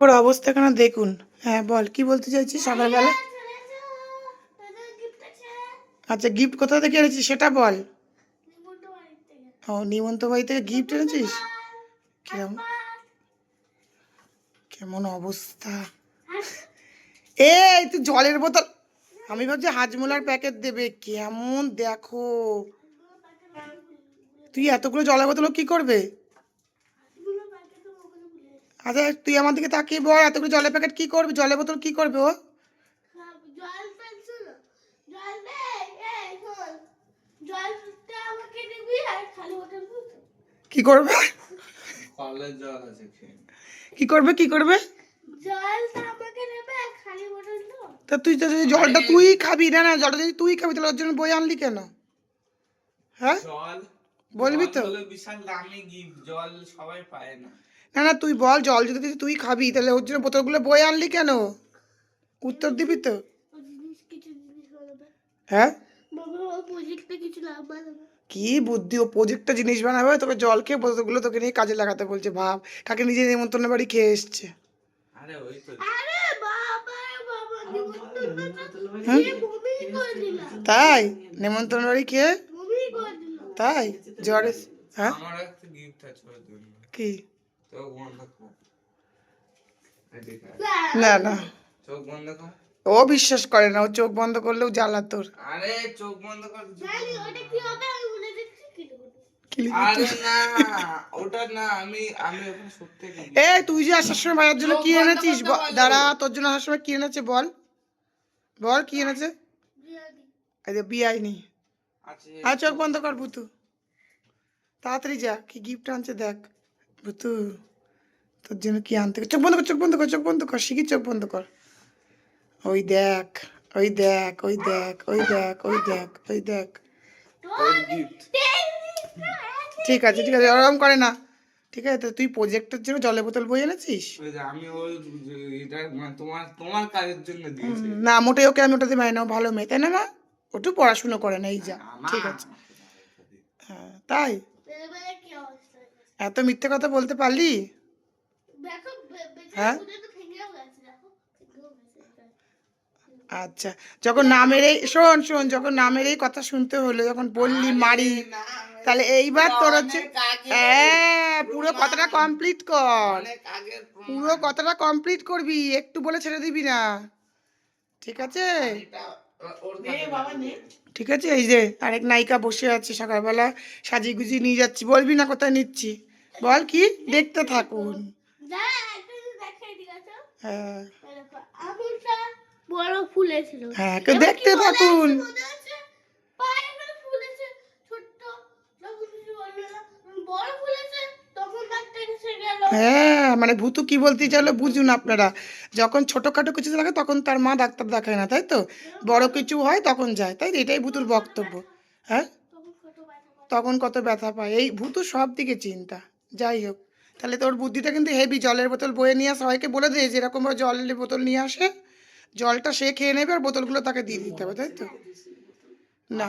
ওর অবস্থা কেন দেখুন? হ্যাঁ বল, কি বলতে চাইছিস সকালবেলা? আচ্ছা গিফট কোথা থেকে এনেছিস সেটা বল। ও, নিমন্ত বাড়ি থেকে গিফট এনেছিস? কেমন কেমন অবস্থা। এই, তুই জলের বোতল আমি ভাবছি হাজমোলার প্যাকেট দেবে। কেমন দেখো। তুই এতগুলো জলের বোতল কি করবে? আচ্ছা তুই আমার দিকে তাকিয়ে বল এতগুলো জলের প্যাকেট কি করবি? জলের বোতল কি করবে ও কি করবে? কি করবে কি করবে? জলটা আমাকে নেবে আর খালি বোতল তো। তা তুই তো যদি জলটা তুই খাবি না না জলটা যদি তুই খাবি তাহলে ওর জন্য বই আনলি কেন? হ্যাঁ? বলবি তো। বিশাল দামি গিফট জল সবাই পায় না। না না তুই বল জল যদি তুই খাবি তাহলে ওর জন্য বোতলগুলো বই আনলি কেন? উত্তর দিবি তো। হ্যাঁ? বাবা ও প্রজেক্টে কিছু লাভ বানাবে কি বুদ্ধি ও প্রজেক্টটা জিনিস বানাবে তোকে জল খেয়ে বোতলগুলো তোকে নিয়ে কাজে লাগাতে বলছে ভাব। কাকে নিজে নেমন্তন্ন বাড়ি খেয়ে এসছে। আরে ওই তো। আরে বাবা বাবা নিমন্ত্রণ হ্যাঁ? তাই? নেমন্তন্ন বাড়ি খেয়ে? তাই? জ্বরে হ্যাঁ? আমার একটা গিফট আছে ওর জন্য। কি? না না। চোখ বন্ধ কর। ও বিশ্বাস করে না ও চোখ বন্ধ করলেও জ্বালা তোর। আরে চোখ বন্ধ কর। ওটা কি হবে? আমি বলে দিচ্ছি কি দেবো কি লিখবি আরে তুই? না ওটা না আমি আমি ওখানে সত্যি এ তুই যে আসার সময় ভাইয়ের জন্য কি এনেছিস? দাঁড়া তোর জন্য আসার সময় কি এনেছে বল। বল কি এনেছে? বিরিয়ানি এই যে বিয়াই নি আছে আর চোখ বন্ধ কর ভুতু। তাড়াতাড়ি যা কি গিফট আনছে দেখ। ভুতু তোর জন্য কি আনতে চোখ বন্ধ কর চোখ বন্ধ কর চোখ বন্ধ কর শিখি চোখ বন্ধ কর। ওই দেখ ওই দেখ ওই দেখ ওই দেখ ওই দেখ ওই দেখ। ঠিক আছে ঠিক আছে ওরকম করে না। ঠিক আছে তো তুই প্রজেক্টের জন্য জলের বোতল বই এনেছিস? ওই যে আমি ওই যে এটা মানে তোমার তোমার কাজের জন্য দিয়েছি। না মোটেই ওকে আমি ওটাতে মারি না ও ভালো মেয়ে তাই না মা? ওটু পড়াশুনো করে না এই যা ঠিক আছে। হ্যাঁ তাই? এত মিথ্যে কথা বলতে পারলি? হ্যাঁ? আচ্ছা যখন নামেরই শোন শোন যখন নামেরই কথা শুনতে হলো যখন বললি মারি তাহলে এইবার তোর হচ্ছে হ্যাঁ পুরো কথাটা কমপ্লিট কর। পুরো কথাটা কমপ্লিট করবি একটু বলে ছেড়ে দিবি না। ঠিক আছে? ঠিক আছে? এই যে আরেক নায়িকা বসে আছে সকালবেলা সাজিয়ে গুজিয়ে নিয়ে যাচ্ছি বলবি না কোথায় নিচ্ছি? বল কি? দেখতে থাকুন। আছে হ্যাঁ। এই বড় ফুলেছিল। হ্যাঁ, দেখতে থাকুন। হ্যাঁ মানে ভূতু কি বলতে চাইলো বুঝুন আপনারা। যখন ছোটখাটো কিছু থাকে তখন তার মা ডাক্তার দেখায় না তাই তো? বড় কিছু হয় তখন যায় তাই তো? এটাই ভূতুর বক্তব্য। হ্যাঁ? তখন কত ব্যথা পায়। তখন কত ব্যথা পায়। এই ভূতু সব দিকে চিন্তা। যাই হোক। তাহলে তোর বুদ্ধিটা কিন্তু হেভি জলের বোতল বয়ে নিয়ে আসে, সবাইকে বলে দে যে এরকমভাবে জলের বোতল নিয়ে আসে, জলটা সে খেয়ে নেবে আর বোতলগুলো তাকে দিয়ে দিতে হবে, তাই তো? না।